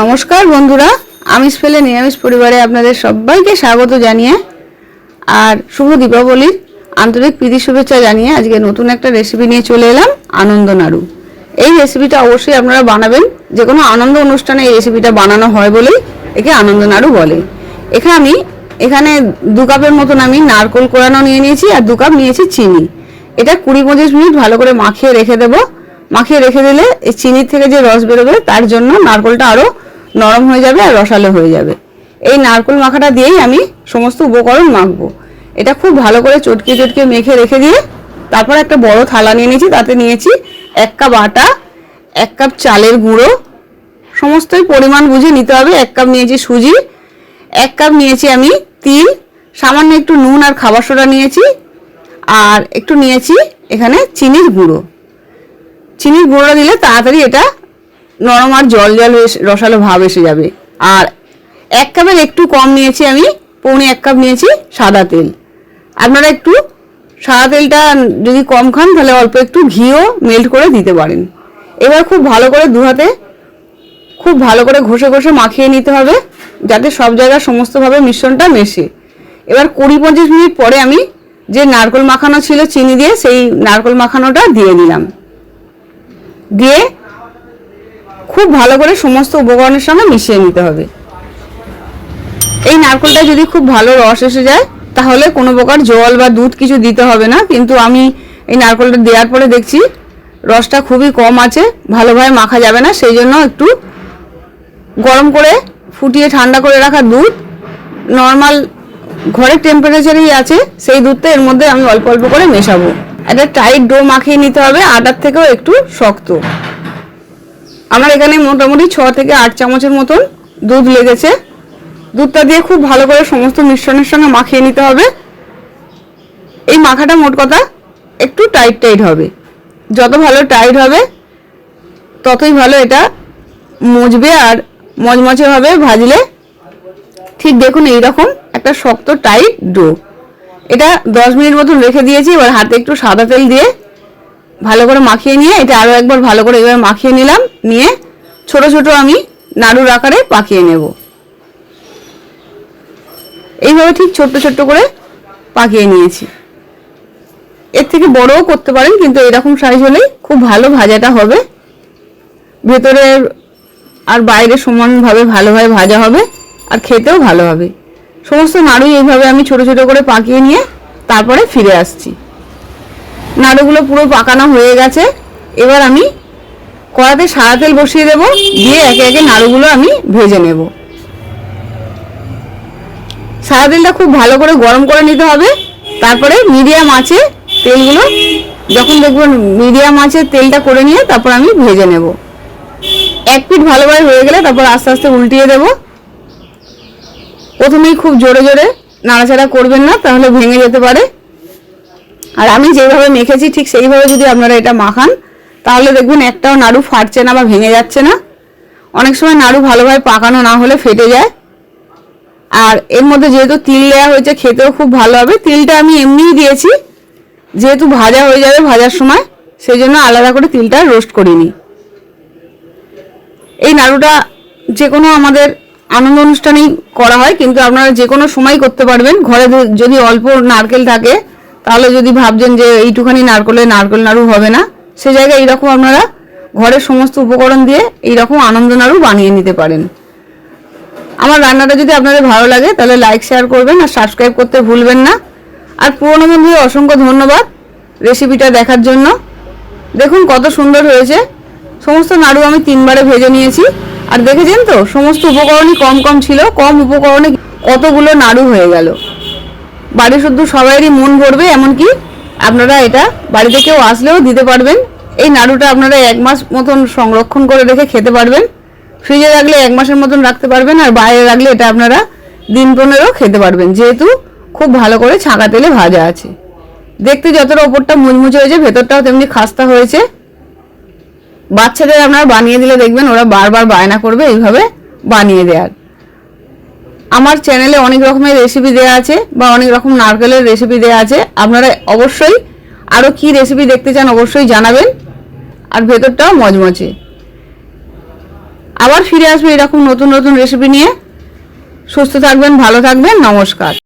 নমস্কার বন্ধুরা আমিষ ফেলে নিরামিষ পরিবারে আপনাদের সবাইকে স্বাগত জানিয়ে আর শুভ দীপাবলির আন্তরিক প্রীতি শুভেচ্ছা জানিয়ে আজকে নতুন একটা রেসিপি নিয়ে চলে এলাম, আনন্দ নাড়ু। এই রেসিপিটা অবশ্যই আপনারা বানাবেন যে কোনো আনন্দ অনুষ্ঠানে এই রেসিপিটা বানানো হয় বলেই একে আনন্দ নাড়ু বলে। এখানে আমি, এখানে দু কাপের মতন আমি নারকোল কোরানো নিয়ে নিয়েছি আর দু কাপ নিয়েছি চিনি। এটা কুড়ি পঁচিশ মিনিট ভালো করে মাখিয়ে রেখে দেবো। মাখিয়ে রেখে দিলে এই চিনির থেকে যে রস বেরোবে, তার জন্য নারকোলটা আরও নরম হয়ে যাবে আর রসালো হয়ে যাবে। এই নারকোল মাখাটা দিয়েই আমি সমস্ত উপকরণ মাখবো। এটা খুব ভালো করে চটকে চটকে মেখে রেখে দিয়ে তারপর একটা বড় থালা নিয়ে নিয়েছি, তাতে নিয়েছি এক কাপ আটা, এক কাপ চালের গুঁড়ো, সমস্তই পরিমাণ বুঝে নিতে হবে। এক কাপ নিয়েছি সুজি, এক কাপ নিয়েছি আমি তিল, সামান্য একটু নুন আর খাবার সোডা নিয়েছি, আর একটু নিয়েছি এখানে চিনির গুঁড়ো। চিনির গুঁড়োটা দিলে তাড়াতাড়ি এটা নরম আর জল জল রসালো ভাব এসে যাবে। আর এক কাপের একটু কম নিয়েছি আমি, পৌনে এক কাপ নিয়েছি সাদা তেল। আপনারা একটু সাদা তেলটা যদি কম খান, তাহলে অল্প একটু ঘিও মেল্ট করে দিতে পারেন। এবার খুব ভালো করে দু হাতে, খুব ভালো করে ঘষে ঘষে মাখিয়ে নিতে হবে, যাতে সব জায়গায় সমস্তভাবে মিশ্রণটা মেশে। এবার কুড়ি পঁচিশ মিনিট পরে আমি যে নারকোল মাখানো ছিল, চিনি দিয়ে সেই নারকোল মাখানোটা দিয়ে দিলাম। দিয়ে খুব ভালো করে সমস্ত উপকরণের সঙ্গে মিশিয়ে নিতে হবে। এই নারকোলটা যদি খুব ভালো রস এসে যায়, তাহলে কোনো প্রকার জল বা দুধ কিছু দিতে হবে না। কিন্তু আমি এই নারকোলটা দেওয়ার পরে দেখছি, রসটা খুবই কম আছে, ভালোভাবে মাখা যাবে না। সেই জন্য একটু গরম করে ফুটিয়ে ঠান্ডা করে রাখা দুধ, নর্মাল ঘরের টেম্পারেচারেই আছে, সেই দুধটা এর মধ্যে আমি অল্প অল্প করে মেশাবো। একটা টাইট ডো মাখিয়ে নিতে হবে, আটার থেকেও একটু শক্ত। আমার এখানে মোটামুটি ছ থেকে আট চামচের মতন দুধ লেগেছে। দুধটা দিয়ে খুব ভালো করে সমস্ত মিশ্রণের সঙ্গে মাখিয়ে নিতে হবে। এই মাখাটা মোট কথা একটু টাইট টাইট হবে। যত ভালো টাইট হবে, ততই ভালো এটা মুজবে আর মচমচে হবে ভাজলে ঠিক দেখুন এইরকম একটা শক্ত টাইট ডো এটা দশ মিনিট মতন রেখে দিয়েছি, এবার হাতে একটু সাদা তেল দিয়ে ভালো করে মাখিয়ে নিয়ে, এটা আরও একবার ভালো করে এবার মাখিয়ে নিলাম, নিয়ে ছোট ছোট আমি নাড়ুর আকারে পাকিয়ে নেব। এইভাবে ঠিক ছোট্ট ছোট্ট করে পাকিয়ে নিয়েছি। এর থেকে বড়ও করতে পারেন, কিন্তু এরকম সাইজ হলেই খুব ভালো ভাজাটা হবে। ভেতরের আর বাইরে সমানভাবে ভালোভাবে ভাজা হবে, আর খেতেও ভালো হবে। সমস্ত নাড়ুই এইভাবে আমি ছোট ছোট করে পাকিয়ে নিয়ে তারপরে ফিরে আসছি। নাড়ুগুলো পুরো পাকানো হয়ে গেছে। এবার আমি কড়াতে সাদা তেল বসিয়ে দেবো, দিয়ে একে একে নাড়ুগুলো আমি ভেজে নেব। সাদা তেলটা খুব ভালো করে গরম করে নিতে হবে। তারপরে মিডিয়াম আছে তেলগুলো, যখন দেখবেন মিডিয়াম আছে তেলটা করে নিয়ে তারপর আমি ভেজে নেব। এক পিঠ ভালোভাবে হয়ে গেলে তারপর আস্তে আস্তে উল্টিয়ে দেব। প্রথমেই খুব জোরে জোরে নাড়াচাড়া করবেন না, তাহলে ভেঙে যেতে পারে। আর আমি যেভাবে মেখেছি, ঠিক সেইভাবে যদি আপনারা এটা মাখান, তাহলে দেখবেন একটাও নাড়ু ফাটছে না বা ভেঙে যাচ্ছে না। অনেক সময় নাড়ু ভালোভাবে পাকানো না হলে ফেটে যায়। আর এর মধ্যে যেহেতু তিল দেওয়া হয়েছে, খেতেও খুব ভালো হবে। তিলটা আমি এমনিই দিয়েছি, যেহেতু ভাজা হয়ে যাবে ভাজার সময় সেই জন্য আলাদা করে তিলটা রোস্ট করিনি এই নাড়ুটা যে কোনো আমাদের আনন্দ অনুষ্ঠানেই করা হয়, কিন্তু আপনারা যে কোনো সময় করতে পারবেন। ঘরে যদি অল্প নারকেল থাকে তাহলে যদি ভাবছেন যে এইটুখানি নারকেলে, নারকেল নাড়ু হবে না, সে জায়গায় এইরকম আপনারা ঘরের সমস্ত উপকরণ দিয়ে এইরকম আনন্দ নাড়ু বানিয়ে নিতে পারেন। আমার রান্নাটা যদি আপনাদের ভালো লাগে, তাহলে লাইক শেয়ার করবেন আর সাবস্ক্রাইব করতে ভুলবেন না। আর পুরোনো বন্ধুদের অসংখ্য ধন্যবাদ রেসিপিটা দেখার জন্য। দেখুন কত সুন্দর হয়েছে। সমস্ত নাড়ু আমি তিনবারে ভেজে নিয়েছি। আর দেখেছেন তো, সমস্ত উপকরণই কম কম ছিল, কম উপকরণে কতগুলো নাড়ু হয়ে গেল। বাড়ি শুদ্ধ সবাইয়েরই মন ভরবে, এমনকি আপনারা এটা বাড়িতে কেউ আসলেও দিতে পারবেন। এই নাড়ুটা আপনারা এক মাস মতন সংরক্ষণ করে রেখে খেতে পারবেন। ফ্রিজে রাখলে এক মাসের মতন রাখতে পারবেন, আর বাইরে রাখলে এটা আপনারা দিন পনেরো খেতে পারবেন। যেহেতু খুব ভালো করে ছাঁকা তেলে ভাজা আছে। দেখতে যতটা ওপরটা মুচমুচে হয়েছে, ভেতরটাও তেমনি খাস্তা হয়েছে। বাচ্চাদের আপনারা বানিয়ে দিলে দেখবেন ওরা বারবার বায়না করবে এইভাবে বানিয়ে দেওয়ার। আমার চ্যানেলে অনেক রকমের রেসিপি দেওয়া আছে বা অনেক রকম নারকেলের রেসিপি দেওয়া আছে। আপনারা অবশ্যই আরও কি রেসিপি দেখতে চান অবশ্যই জানাবেন। আর ভেতরটাও মজমচে আবার ফিরে আসবে এরকম নতুন নতুন রেসিপি নিয়ে। সুস্থ থাকবেন, ভালো থাকবেন, নমস্কার।